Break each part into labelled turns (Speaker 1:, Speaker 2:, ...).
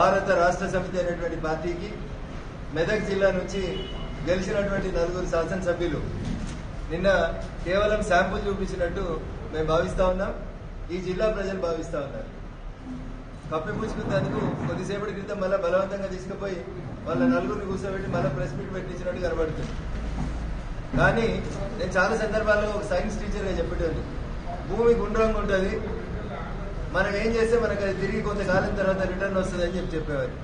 Speaker 1: భారత రాష్ట్ర సమితి అనేటువంటి పార్టీకి మెదక్ జిల్లా నుంచి గెలిచినటువంటి నలుగురు శాసనసభ్యులు నిన్న కేవలం శాంపుల్ చూపించినట్టు మేము భావిస్తా ఉన్నాం. ఈ జిల్లా ప్రజలు భావిస్తా ఉన్నారు. కప్పిపుచ్చుకున్నందుకు కొద్దిసేపటి క్రితం మళ్ళీ బలవంతంగా తీసుకుపోయి వాళ్ళ నలుగురిని కూర్చోబెట్టి మళ్ళీ ప్రెస్ మీట్ పెట్టించినట్టు కనబడుతుంది. కానీ నేను చాలా సందర్భాల్లో ఒక సైన్స్ టీచర్గా చెప్పేటోని భూమి గుండ్రంగా ఉంటుంది. మనం ఏం చేస్తే మనకు అది తిరిగి కొంతకాలం తర్వాత రిటర్న్ వస్తుంది అని చెప్పి చెప్పేవారు.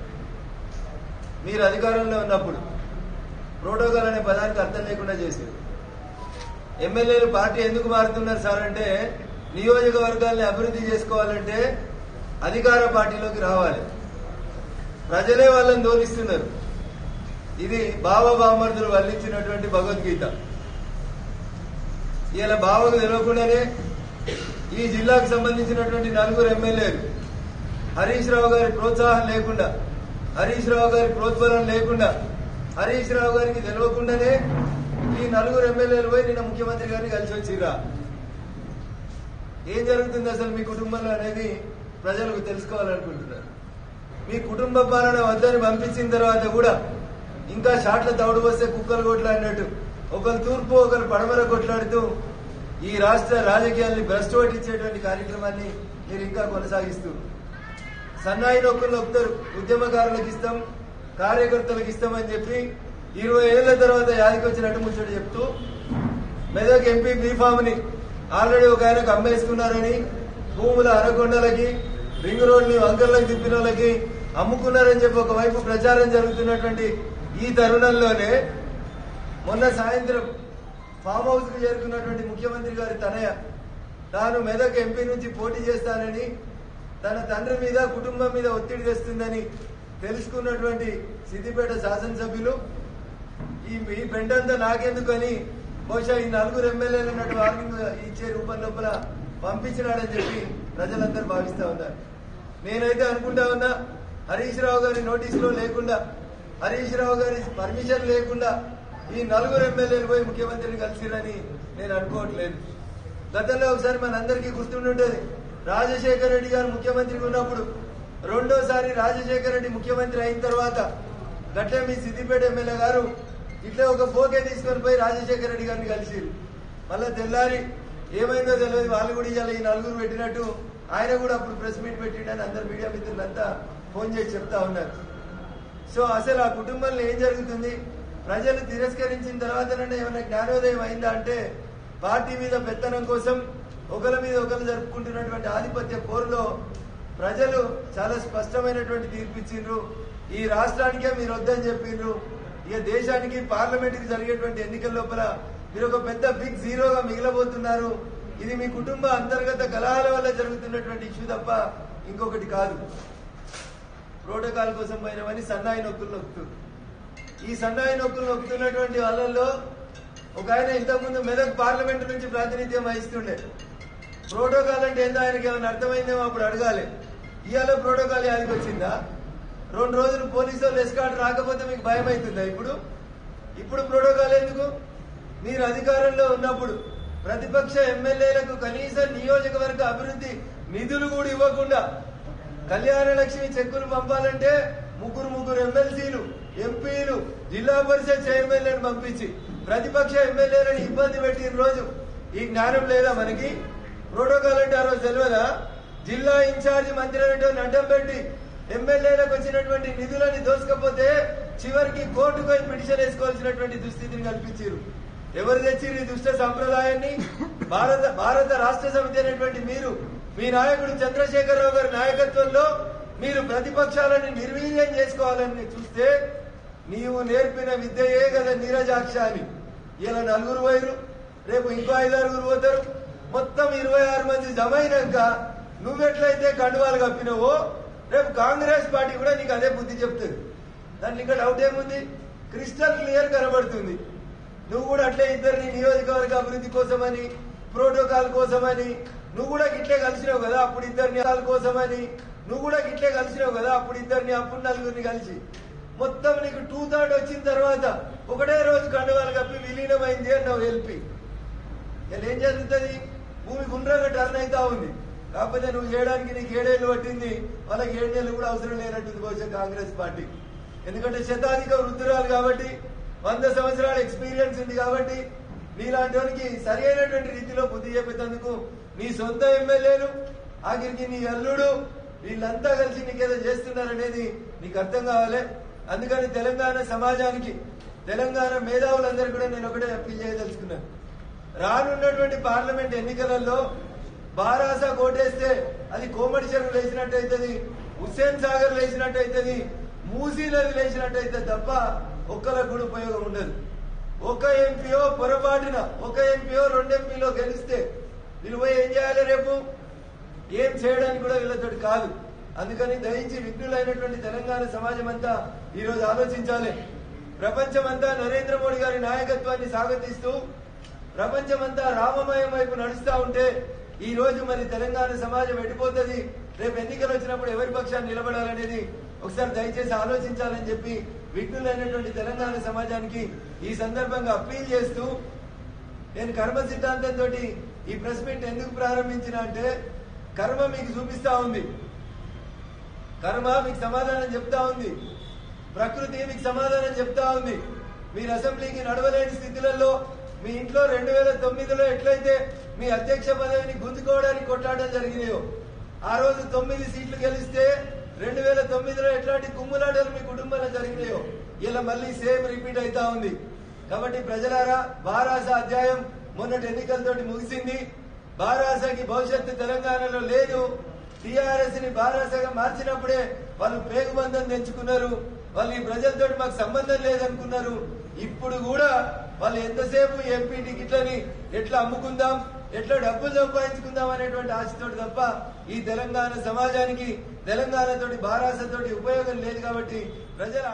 Speaker 1: మీరు అధికారంలో ఉన్నప్పుడు ప్రోటోకాల్ అనే పదానికి అర్థం లేకుండా చేశారు. ఎమ్మెల్యేలు పార్టీ ఎందుకు మారుతున్నారు సార్ అంటే నియోజకవర్గాల్ని అభివృద్ధి చేసుకోవాలంటే అధికార పార్టీలోకి రావాలి. ప్రజలే వాళ్ళని దోలిస్తున్నారు ఇది బావ బామర్దులు వల్లించినటువంటి భగవద్గీత. ఇలా బావకు తెలియకుండానే ఈ జిల్లాకు సంబంధించినటువంటి నలుగురు ఎమ్మెల్యేలు. హరీష్ రావు గారి ప్రోత్సాహం లేకుండా హరీష్ రావు గారి ప్రోత్బలం లేకుండా హరీష్ రావు గారికి తెలియకుండానే ఈ నలుగురు ఎమ్మెల్యేలు పోయి నిన్న ముఖ్యమంత్రి గారిని కలిసి వచ్చిరా ఏం జరుగుతుంది అసలు మీ కుటుంబంలో అనేది ప్రజలకు తెలుసుకోవాలనుకుంటున్నారు. మీ కుటుంబ పాలన వద్దని పంపించిన తర్వాత కూడా ఇంకా షాట్ల తౌడు వస్తే కుక్కలు కొట్లాడినట్టు ఒకరు తూర్పు ఒకరు పడమర కొట్లాడుతూ ఈ రాష్ట్ర రాజకీయాల్ని భ్రష్టు పట్టించేటువంటి కార్యక్రమాన్ని మీరు ఇంకా కొనసాగిస్తూ సన్నాయి నొక్కులు నొక్కుతారు. ఉద్యమకారులకు ఇస్తాం కార్యకర్తలకు ఇస్తామని చెప్పి ఇరవై ఏళ్ళ తర్వాత యాదికి వచ్చినట్టు ముచ్చట చెప్తూ మెదక్ ఎంపీ బీఫామ్ని ఆల్రెడీ ఒక ఆయనకు అమ్మేసుకున్నారని భూముల అరకొండలకి రింగ్ రోడ్ని వంకర్లకు తిప్పిన వాళ్ళకి అమ్ముకున్నారని చెప్పి ఒకవైపు ప్రచారం జరుగుతున్నటువంటి ఈ తరుణంలోనే మొన్న సాయంత్రం ఫామ్ హౌస్కు చేరుకున్నటువంటి ముఖ్యమంత్రి గారి తనయ తాను మెదక్ ఎంపీ నుంచి పోటీ చేస్తానని తన తండ్రి మీద కుటుంబం మీద ఒత్తిడి తెస్తుందని తెలుసుకున్నటువంటి సిద్దిపేట శాసనసభ్యులు. ఈ ఈ బెండంతా నాకెందుకని బహుశా ఈ నలుగురు ఎమ్మెల్యేలు ఉన్నట్టు వార్నింగ్ ఇచ్చే రూపం లోపల పంపించినాడని చెప్పి ప్రజలందరూ భావిస్తా ఉన్నారు. నేనైతే అనుకుంటా ఉన్నా హరీష్ రావు గారి నోటీసులో లేకుండా హరీష్ రావు గారి పర్మిషన్ లేకుండా ఈ నలుగురు ఎమ్మెల్యేలు పోయి ముఖ్యమంత్రిని కలిసిరని నేను అనుకోవట్లేదు. గతంలో ఒకసారి మనందరికీ గుర్తుండుంటది రాజశేఖర రెడ్డి గారు ముఖ్యమంత్రిగా ఉన్నప్పుడు రెండోసారి రాజశేఖర రెడ్డి ముఖ్యమంత్రి అయిన తర్వాత గట్టే మీ సిద్దిపేట ఎమ్మెల్యే గారు ఇట్లా ఒక బోకే తీసుకొని పోయి రాజశేఖర రెడ్డి గారిని కలిసిరు. మళ్ళా తెల్లారి ఏమైందో తెలియదు వాళ్ళు కూడా ఇవాళ ఈ నలుగురు పెట్టినట్టు ఆయన కూడా అప్పుడు ప్రెస్ మీట్ పెట్టిండని అందరు మీడియా మిత్రులంతా ఫోన్ చేసి చెప్తా ఉన్నారు. సో అసలు ఆ కుటుంబంలో ఏం జరుగుతుంది? ప్రజలు తిరస్కరించిన తర్వాతనే ఏమైనా జ్ఞానోదయం అయిందా అంటే పార్టీ మీద పెత్తనం కోసం ఒకరి మీద ఒకరు జరుపుకుంటున్నటువంటి ఆధిపత్య పోరులో ప్రజలు చాలా స్పష్టమైనటువంటి తీర్పు ఇచ్చిండ్రు ఈ రాష్ట్రానికే మీరు వద్దని చెప్పిండ్రు ఇక దేశానికి పార్లమెంట్కి జరిగేటువంటి ఎన్నికల లోపల మీరు ఒక పెద్ద బిగ్ జీరోగా మిగిలబోతున్నారు. ఇది మీ కుటుంబ అంతర్గత కలహాల వల్ల జరుగుతున్నటువంటి ఇష్యూ తప్ప ఇంకొకటి కాదు. ప్రోటోకాల్ కోసం పోయినవని సన్నాయి నొక్కులు నొక్కుతుంది ఈ సన్నాయి నొక్కులు నొక్కుతున్నటువంటి వాళ్ళల్లో ఒక ఆయన ఇంతకుముందు మెదక్ పార్లమెంట్ నుంచి ప్రాతినిధ్యం వహిస్తుండే. ప్రోటోకాల్ అంటే ఏందో ఆయనకి ఏమైనా అర్థమైందేమో అప్పుడు అడగాలి. ఇవాళ ప్రోటోకాల్ యాదికి వచ్చిందా? రెండు రోజులు పోలీసు వాళ్ళు ఎస్కాట్ రాకపోతే మీకు భయం అవుతుందా ఇప్పుడు? ఇప్పుడు ప్రోటోకాల్ ఎందుకు? మీరు అధికారంలో ఉన్నప్పుడు ప్రతిపక్ష ఎమ్మెల్యేలకు కనీస నియోజకవర్గ అభివృద్ధి నిధులు కూడా ఇవ్వకుండా కళ్యాణ లక్ష్మి చెక్కులు పంపాలంటే ముగ్గురు ముగ్గురు ఎమ్మెల్సీలు ఎంపీలు జిల్లా పరిషత్ చైర్మన్లను పంపించి ప్రతిపక్ష ఎమ్మెల్యేలను ఇబ్బంది పెట్టిన రోజు ఈ జ్ఞానం లేదా మనకి? ప్రోటోకాల్ అంటే ఆ రోజు తెలియదా జిల్లా ఇన్ఛార్జి మంత్రి అడ్డం పెట్టి ఎమ్మెల్యేలకు వచ్చినటువంటి నిధులని దోసుకపోతే చివరికి కోర్టుకు పిటిషన్ వేసుకోవాల్సినటువంటి దుస్థితిని కల్పించారు. ఎవరు తెచ్చిరు ఈ దుష్ట సంప్రదాయాన్ని? భారత భారత రాష్ట్ర సమితి అనేటువంటి మీరు మీ నాయకుడు చంద్రశేఖరరావు గారి నాయకత్వంలో మీరు ప్రతిపక్షాలని నిర్వీర్యం చేసుకోవాలని చూస్తే నీవు నేర్పిన విద్యయే కదా నీరజాక్ష అని ఇలా నలుగురు పోయిరు రేపు ఇంకో ఐదారుగురు పోతారు. మొత్తం ఇరవై ఆరు మంది జమ అయినాక నువ్వెట్లయితే కండువాలు కప్పినవో రేపు కాంగ్రెస్ పార్టీ కూడా నీకు అదే బుద్ధి చెప్తుంది. దాన్ని ఇంకా డౌట్ ఏముంది? క్రిస్టల్ క్లియర్ కనబడుతుంది. నువ్వు కూడా అట్లే ఇద్దరిని నియోజకవర్గ అభివృద్ధి కోసమని ప్రోటోకాల్ కోసమని నువ్వు కూడా గిట్లే కలిసినావు కదా అప్పుడు ఇద్దరిని వాళ్ళ కోసమని. నువ్వు కూడా గిట్లే కలిసినావు కదా అప్పుడు ఇద్దరిని అప్పుడు నలుగురిని కలిసి. మొత్తం నీకు టూ థర్డ్ వచ్చిన తర్వాత ఒకటే రోజు కండువాలు కప్పి విలీనమైంది అన్నావు ఎల్పి ఇలా ఏం జరుగుతుంది? భూమి గుండ్రంగా టర్న్ అవుతా ఉంది. కాకపోతే నువ్వు చేయడానికి నీకు ఏడేళ్ళు పట్టింది. వాళ్ళకి ఏడేళ్ళు కూడా అవసరం లేనట్టుంది బహుశా కాంగ్రెస్ పార్టీ. ఎందుకంటే శతాధిక వృద్ధురాలు కాబట్టి వంద సంవత్సరాల ఎక్స్పీరియన్స్ ఉంది కాబట్టి నీలాంటి వారికి సరి అయినటువంటి రీతిలో బుద్ధి చెప్పేందుకు నీ సొంత ఎమ్మెల్యేలు ఆఖరికి నీ అల్లుడు వీళ్ళంతా కలిసి నీకేదో చేస్తున్నారనేది నీకు అర్థం కావాలి? అందుకని తెలంగాణ సమాజానికి తెలంగాణ మేధావులందరూ కూడా నేను ఒకటే అప్పీల్ చేయదలుచుకున్నాను రానున్నటువంటి పార్లమెంట్ ఎన్నికలలో బారాస కోటేస్తే అది కోమటి చెరువు లేచినట్టు అవుతుంది హుస్సేన్ సాగర్ లేచినట్టు అవుతుంది మూసీలది లేచినట్టు అవుతుంది తప్ప ఒక్కరికి కూడా ఉపయోగం ఉండదు. ఒక ఎంపీఓ పొరపాటున ఒక ఎంపీఓ రెండు ఎంపీలో గెలిస్తే వీళ్ళు పోయి ఏం చేయాలి రేపు? ఏం చేయడానికి కూడా వీళ్ళతో కాదు. అందుకని దయించి విఘ్నులైనటువంటి తెలంగాణ సమాజం అంతా ఈరోజు ఆలోచించాలి. ప్రపంచమంతా నరేంద్ర మోడీ గారి నాయకత్వాన్ని స్వాగతిస్తూ ప్రపంచమంతా రామమయం వైపు నడుస్తూ ఉంటే ఈ రోజు మరి తెలంగాణ సమాజం ఎడిపోతుంది. రేపు ఎన్నికలు వచ్చినప్పుడు ఎవరి పక్షాన్ని నిలబడాలనేది ఒకసారి దయచేసి ఆలోచించాలని చెప్పి విఘ్నులైనటువంటి తెలంగాణ సమాజానికి ఈ సందర్భంగా అప్పీల్ చేస్తూ నేను కర్మ సిద్ధాంతంతో ఈ ప్రెస్ మీట్ ఎందుకు ప్రారంభించిన అంటే కర్మ మీకు చూపిస్తా ఉంది. కర్మ మీకు సమాధానం చెప్తా ఉంది. ప్రకృతి మీకు సమాధానం చెప్తా ఉంది. మీరు అసెంబ్లీకి నడవలేని స్థితిలలో మీ ఇంట్లో రెండు వేల తొమ్మిదిలో ఎట్లయితే మీ అధ్యక్ష పదవిని గుంజుకోవడానికి కొట్లాడడం జరిగినాయో ఆ రోజు తొమ్మిది సీట్లు గెలిస్తే రెండు వేల తొమ్మిదిలో ఎట్లాంటి కుమ్ములాటలు మీ కుటుంబంలో జరిగినాయో ఇలా మళ్ళీ సేమ్ రిపీట్ అవుతా ఉంది. కాబట్టి ప్రజలారా బారాస అధ్యాయం మొన్నటి ఎన్నికలతోటి ముగిసింది. బారాసకి భవిష్యత్తు తెలంగాణలో లేదు. టిఆర్ఎస్ని బారాసగా మార్చినప్పుడే వాళ్ళు పేగుబంధం తెంచుకున్నారు. వాళ్ళు ఈ ప్రజలతో మాకు సంబంధం లేదనుకున్నారు. ఇప్పుడు కూడా వాళ్ళు ఎంతసేపు ఎంపీ టికెట్లని ఎట్లా అమ్ముకుందాం ఎట్లా డబ్బులు సంపాదించుకుందాం అనేటువంటి ఆశతో తప్ప ఈ తెలంగాణ సమాజానికి తెలంగాణతోటి బారాసతోటి ఉపయోగం లేదు కాబట్టి ప్రజల